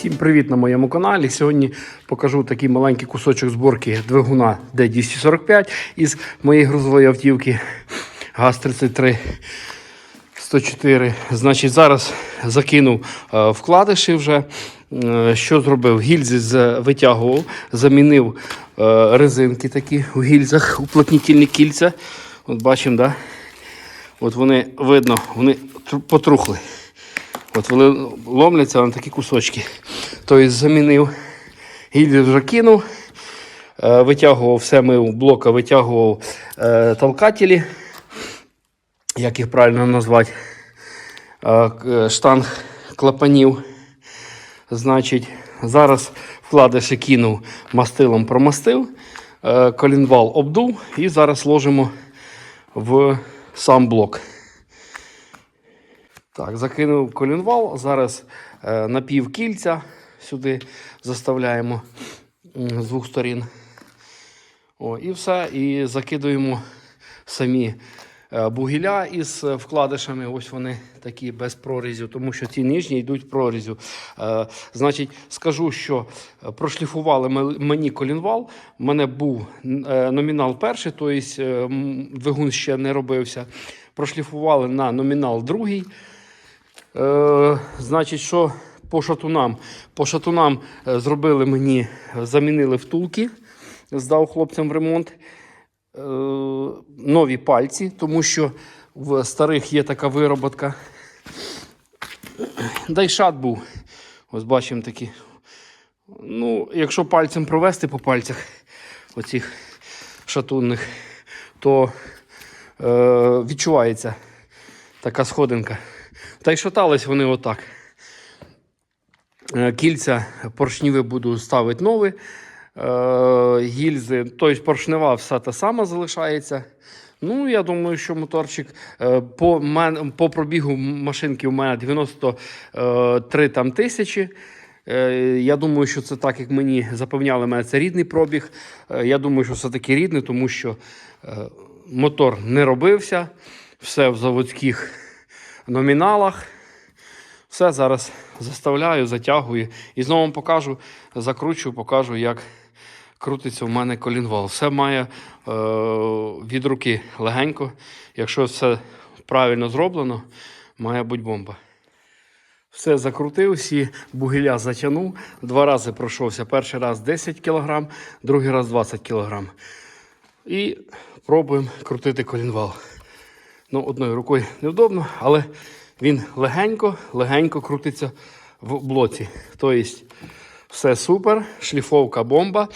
Всім привіт на моєму каналі. Сьогодні покажу такий маленький кусочок зборки двигуна D245 із моєї грузової автівки ГАЗ-33 104. Значить, зараз закинув е, вкладиші вже. Е, Що зробив? Гільзи витягував, замінив е, резинки такі у гільзах, уплотнітельні кільця. От бачимо, да? От вони видно, вони потрухли. От вони ломляться на такі кусочки. Тобто замінив, гільзи вже кинув, е, витягував все мив блока, витягував е, толкателі, як їх правильно назвати, е, штанг клапанів. Значить, зараз вкладиші кинув, мастилом промастив, колінвал обдув і зараз ложимо в сам блок. Так, закинув колінвал. Зараз е, напів кільця сюди заставляємо з двох сторін. О, і все. І закидуємо самі е, бугіля із е, вкладишами. Ось вони такі без прорізів, тому що ці нижні йдуть в прорізю. Е, значить, скажу, що е, прошліфували мені колінвал. У мене був номінал перший, тобто двигун ще не робився. Прошліфували на номінал другий. Е, значить, що по шатунам? По шатунам е, зробили мені, е, замінили втулки, здав хлопцям в ремонт. Нові пальці, тому що в старих є така вироботка. Дайшат був. Ось бачимо такі. Ну, якщо пальцем провести по пальцях оцих шатунних, то е, відчувається така сходинка. Та й шатались вони отак. Е, Кільця поршніві буду ставити нові. Е, Гільзи, тобто поршнева все та сама залишається. Ну, я думаю, що моторчик е, по, мен, по пробігу машинки у мене 93 там, тисячі. Я думаю, що це так, як мені запевняли, мене це рідний пробіг. Я думаю, що все таки рідний, тому що мотор не робився, все в заводських номіналах. Все зараз заставляю, затягую і знову вам покажу, закручу, покажу, як крутиться в мене колінвал. Все має е, від руки легенько. Якщо все правильно зроблено, має бути бомба. Все закрутив, всі бугіля затягнув. Два рази пройшовся. Перший раз 10 кг, другий раз 20 кг. І пробуємо крутити колінвал. Ну, одною рукою невдобно, але він легенько, легенько крутиться в блоці. Тобто, все супер, шліфовка бомба.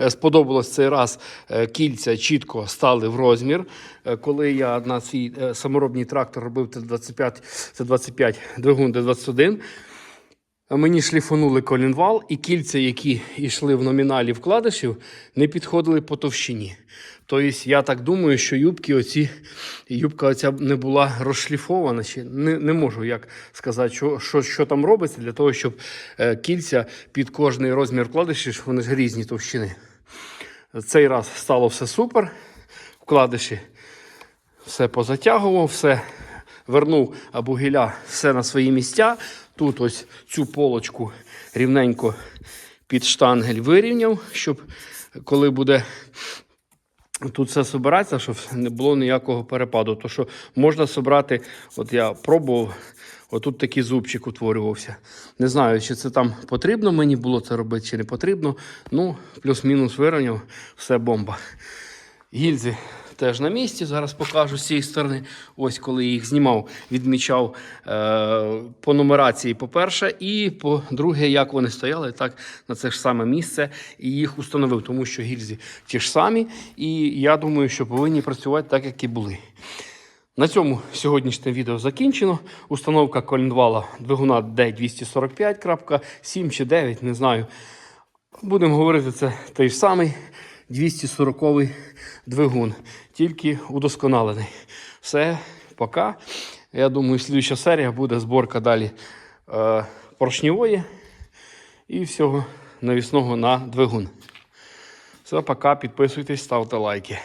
Е, Сподобалось цей раз е, кільця чітко стали в розмір. Е, Коли я на свій саморобний трактор робив Т-25, Т-25 двигун Т-21, Мені шліфонули колінвал, і кільця, які йшли в номіналі вкладишів, не підходили по товщині. Тобто, я так думаю, що юбки оці, юбка оця не була розшліфована. Чи не, не можу як сказати, що, що, що там робиться для того, щоб е, кільця під кожний розмір вкладишів, вони ж різні товщини. Цей раз стало все супер. Вкладиші все позатягував, все вернув абугіля все на свої місця. Тут ось цю полочку рівненько під штангель вирівняв, щоб коли буде тут все збиратися, щоб не було ніякого перепаду. То що можна собрати, от я пробував, отут такий зубчик утворювався. Не знаю, чи це там потрібно мені було це робити, чи не потрібно. Ну, плюс-мінус вирівняв, все бомба. Гільзи теж на місці. Зараз покажу з цієї сторони. Ось коли їх знімав, відмічав е, по нумерації, по-перше, і по-друге, як вони стояли, так на це ж саме місце і їх установив, тому що гільзи ті ж самі. І я думаю, що повинні працювати так, як і були. На цьому сьогоднішнє відео закінчено. Установка колінвала двигуна D245.7 чи 9, не знаю. Будемо говорити, це той самий 240-й двигун, тільки удосконалений. Все, пока. Я думаю, слідча серія буде зборка далі е, поршньової і всього навісного на двигун. Все, пока, підписуйтесь, ставте лайки.